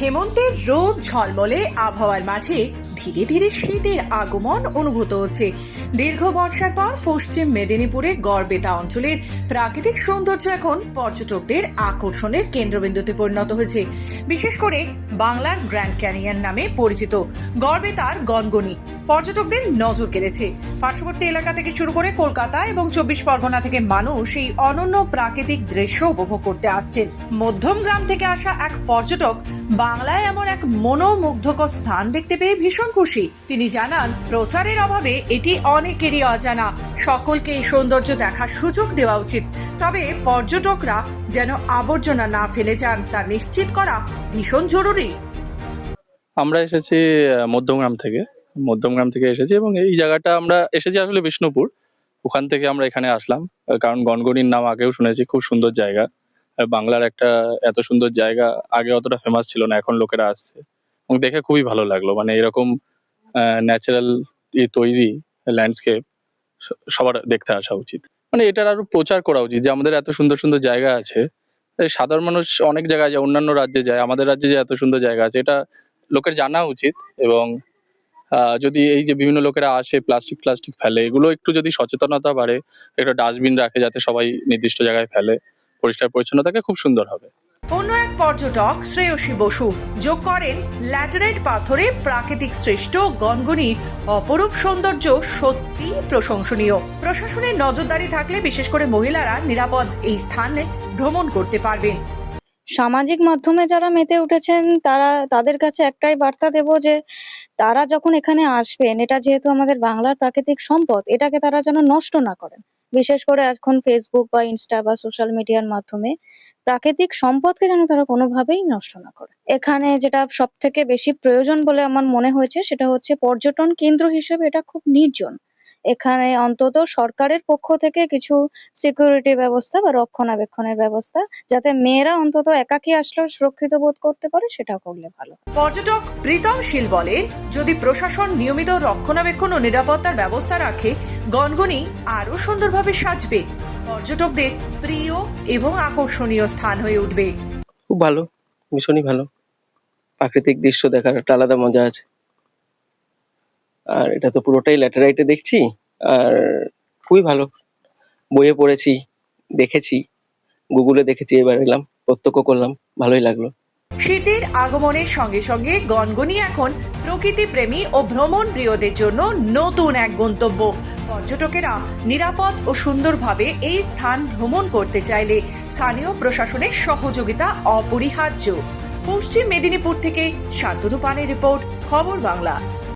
হেমন্তের রোদ ঝলমলে আবহাওয়ার মাঝে ধীরে ধীরে শীতের আগমন অনুভূত হচ্ছে। দীর্ঘ বর্ষার পর পশ্চিম মেদিনীপুরের গড়বেতা অঞ্চলের প্রাকৃতিক সৌন্দর্য এখন পর্যটকদের আকর্ষণের কেন্দ্রবিন্দুতে পরিণত হয়েছে। বিশেষ করে বাংলার গ্র্যান্ড ক্যানিয়ন নামে পরিচিত গড়বেতার গনগনি পর্যটকদের নজর কেড়েছে। পার্শ্ববর্তী এলাকা থেকে শুরু করে কলকাতা এবং চব্বিশ পরগনা থেকে মানুষ এই অনন্য প্রাকৃতিক দৃশ্য উপভোগ করতে আসছেন। মধ্যম গ্রাম থেকে আসা এক পর্যটক বাংলায় এমন এক মনোমুগ্ধকর স্থান দেখতে পেয়ে ভীষণ খুশি। তিনি জানান, প্রচারের অভাবে এটি অনেকেরই অজানা। সকলকে এই সৌন্দর্য দেখার সুযোগ দেওয়া উচিত। তবে পর্যটকরা যেন আবর্জনা না ফেলে যান, তা নিশ্চিত করা ভীষণ জরুরি। আমরা এসেছি মধ্যমগ্রাম থেকে। মধ্যমগ্রাম থেকে এসেছি এবং এই জায়গাটা আমরা এসেছি আসলে বিষ্ণুপুর। ওখান থেকে আমরা এখানে আসলাম কারণ গনগনির নাম আগেও শুনেছি, খুব সুন্দর জায়গা। বাংলার একটা এত সুন্দর জায়গা আগে অতটা ফেমাস ছিল না, এখন লোকেরা আসছে। দেখে খুবই ভালো লাগল। মানে এরকম ন্যাচারাল তৈরি ল্যান্ডস্কেপ সবার দেখতে আসা উচিত। মানে এটার আরও প্রচার করা উচিত যে আমাদের এত সুন্দর সুন্দর জায়গা আছে। সাধারণ মানুষ অনেক জায়গায় যায়, অন্যান্য রাজ্যে যায়, আমাদের রাজ্যে যে এত সুন্দর জায়গা আছে, এটা লোকের জানা উচিত এবং যদি এই যে বিভিন্ন লোকেরা আসে প্লাস্টিক প্লাস্টিক ফেলে, এগুলো একটু যদি সচেতনতা বাড়ে, একটা ডাস্টবিন রাখে যাতে সবাই নির্দিষ্ট জায়গায় ফেলে, পরিষ্কার পরিচ্ছন্ন থাকে খুব সুন্দর হবে। অন্য এক পর্যটক শ্রেয়সী বসু। যোগ করেন ল্যাটেরাইট পাথরে প্রাকৃতিক সৃষ্ট গনগনির অপরূপ সৌন্দর্য সত্যি প্রশংসনীয়। প্রশাসনের নজরদারি থাকলে বিশেষ করে মহিলারা নিরাপদ এই স্থানে ভ্রমণ করতে পারবেন। সামাজিক মাধ্যমে যারা মেতে উঠেছেন, তারা, তাদের কাছে একটাই বার্তা দেব যে, তারা যখন এখানে আসবেন, এটা যেহেতু আমাদের বাংলার প্রাকৃতিক সম্পদ, এটাকে তারা যেন নষ্ট না করেন। বিশেষ করে এখন ফেসবুক বা ইনস্টা বা সোশ্যাল মিডিয়ার মাধ্যমে প্রাকৃতিক সম্পদকে যেন তারা কোনোভাবেই নষ্ট না করে। এখানে যেটা সব থেকে বেশি প্রয়োজন বলে আমার মনে হয়েছে সেটা হচ্ছে পর্যটন কেন্দ্র হিসেবে এটা খুব নির্জন। এখানে অন্তত সরকারের পক্ষ থেকে কিছু সিকিউরিটি ব্যবস্থা বা রক্ষণাবেক্ষণের ব্যবস্থা যাতে মেয়েরা অন্তত একাকী আসলেও সুরক্ষিত বোধ করতে পারে সেটা করলে ভালো। পর্যটক প্রীতম শীল বলেন যদি প্রশাসন নিয়মিত রক্ষণাবেক্ষণ ও নিরাপত্তার ব্যবস্থা রাখে গনগনি আরও সুন্দরভাবে সাজবে। পর্যটকদের প্রিয় এবং আকর্ষণীয় স্থান হয়ে উঠবে। খুব ভালো ভীষণই ভালো। প্রাকৃতিক দৃশ্য দেখার একটা আলাদা মজা আছে। আর এটা তো পুরোটাই ল্যাটেরাইটে দেখছি, আর খুবই ভালো। বইয়ে পড়েছি, দেখেছি গুগলে দেখেছি, এবার এলাম, প্রত্যক্ষ করলাম, ভালোই লাগল। শীতের আগমনের সঙ্গে সঙ্গে গনগনি এখন প্রকৃতি প্রেমী ও ভ্রমণ প্রিয়দের জন্য নতুন এক গন্তব্য। পর্যটকেরা নিরাপদ ও সুন্দরভাবে এই স্থান ভ্রমণ করতে চাইলে স্থানীয় প্রশাসনের সহযোগিতা অপরিহার্য। পশ্চিম মেদিনীপুর থেকে শান্তনু পানের রিপোর্ট, খবর বাংলা।